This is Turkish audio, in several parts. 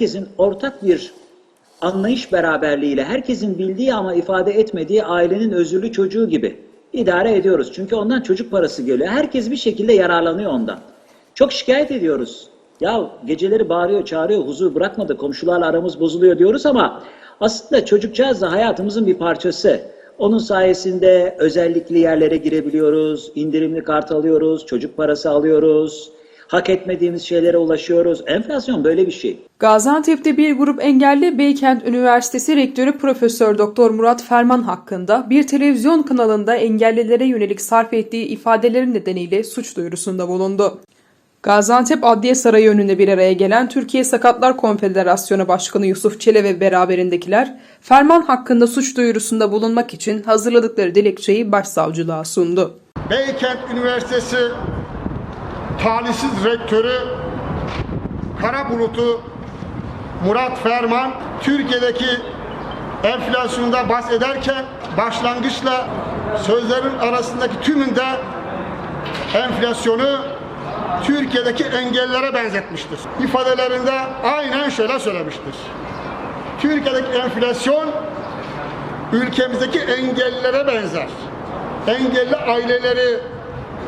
herkesin ortak bir anlayış beraberliğiyle herkesin bildiği ama ifade etmediği ailenin özürlü çocuğu gibi idare ediyoruz. Çünkü ondan çocuk parası geliyor. Herkes bir şekilde yararlanıyor ondan. Çok şikayet ediyoruz. Ya geceleri bağırıyor, çağırıyor, huzur bırakmadı, komşularla aramız bozuluyor diyoruz ama aslında çocukcağız da hayatımızın bir parçası. Onun sayesinde özellikli yerlere girebiliyoruz, indirimli kart alıyoruz, çocuk parası alıyoruz, hak etmediğimiz şeylere ulaşıyoruz. Enflasyon böyle bir şey. Gaziantep'te bir grup engelli Beykent Üniversitesi Rektörü Profesör Doktor Murat Ferman hakkında bir televizyon kanalında engellilere yönelik sarf ettiği ifadelerin nedeniyle suç duyurusunda bulundu. Gaziantep Adliye Sarayı önünde bir araya gelen Türkiye Sakatlar Konfederasyonu Başkanı Yusuf Çele ve beraberindekiler Ferman hakkında suç duyurusunda bulunmak için hazırladıkları dilekçeyi başsavcılığa sundu. Beykent Üniversitesi talihsiz rektörü Kara Bulut'u Murat Ferman Türkiye'deki enflasyonda bahsederken başlangıçla sözlerin arasındaki tümünde enflasyonu Türkiye'deki engellere benzetmiştir. İfadelerinde aynen şöyle söylemiştir. Türkiye'deki enflasyon ülkemizdeki engellilere benzer. Engelli aileleri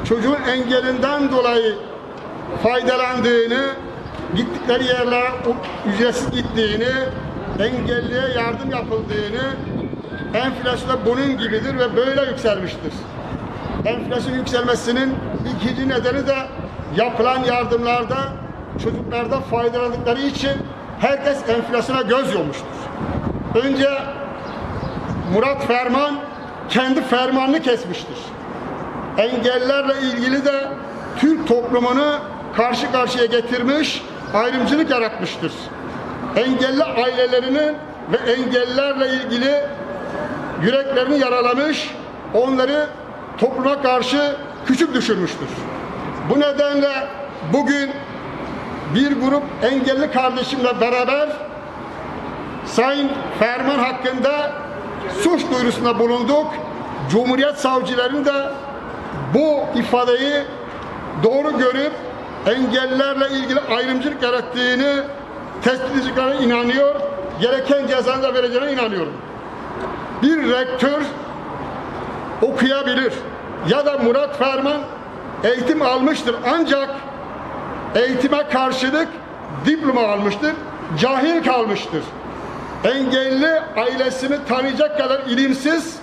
çocuğun engelinden dolayı faydalandığını, gittikleri yerlere ücretsiz gittiğini, engelliye yardım yapıldığını, enflasyon bunun gibidir ve böyle yükselmiştir. Enflasyon yükselmesinin ikinci nedeni de yapılan yardımlarda çocuklarda faydalandıkları için herkes enflasyona göz yummuştur. Önce Murat Ferman kendi fermanını kesmiştir. Engellerle ilgili de Türk toplumunu karşı karşıya getirmiş, ayrımcılık yaratmıştır. Engelli ailelerinin ve engellilerle ilgili yüreklerini yaralamış, onları topluma karşı küçük düşürmüştür. Bu nedenle bugün bir grup engelli kardeşimle beraber Sayın Ferman hakkında suç duyurusunda bulunduk. Cumhuriyet savcılarının da bu ifadeyi doğru görüp engellilerle ilgili ayrımcılık yarattığını tespit edeceklerine inanıyor. Gereken cezanı da vereceğine inanıyorum. Bir rektör okuyabilir ya da Murat Ferman eğitim almıştır ancak eğitime karşılık diploma almıştır, cahil kalmıştır. Engelli ailesini tanıyacak kadar ilimsiz,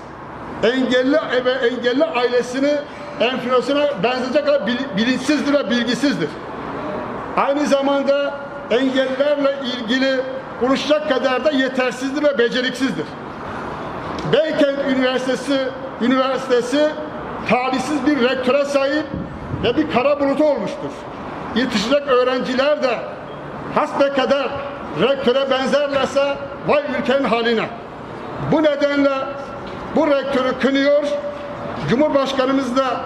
engelli ve engelli ailesini enflasyona benzeyecek kadar bil- bilinçsizdir ve bilgisizdir. Aynı zamanda engellilerle ilgili konuşacak kadar da yetersizdir ve beceriksizdir. Beykent Üniversitesi Üniversitesi talihsiz bir rektöre sahip ve bir kara bulutu olmuştur. Yetişecek öğrenciler de hasbekader rektöre benzerlerse vay ülkenin haline. Bu nedenle bu rektörü kınıyor. Cumhurbaşkanımız da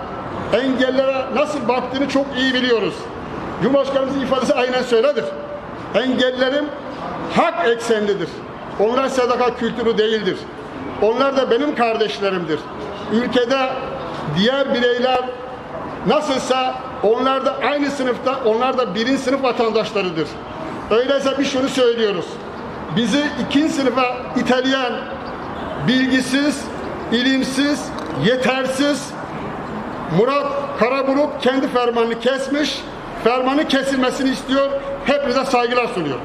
engellere nasıl baktığını çok iyi biliyoruz. Cumhurbaşkanımızın ifadesi aynen söyledir. Engellerim hak eksenlidir. Onlar sadaka kültürü değildir. Onlar da benim kardeşlerimdir. Ülkede diğer bireyler nasılsa onlar da aynı sınıfta, onlar da birinci sınıf vatandaşlarıdır. Öyleyse biz şunu söylüyoruz. Bizi ikinci sınıfa iteleyen bilgisiz, ilimsiz, yetersiz Murat Karabulut kendi fermanını kesmiş, fermanı kesilmesini istiyor. Hepinize saygılar sunuyor.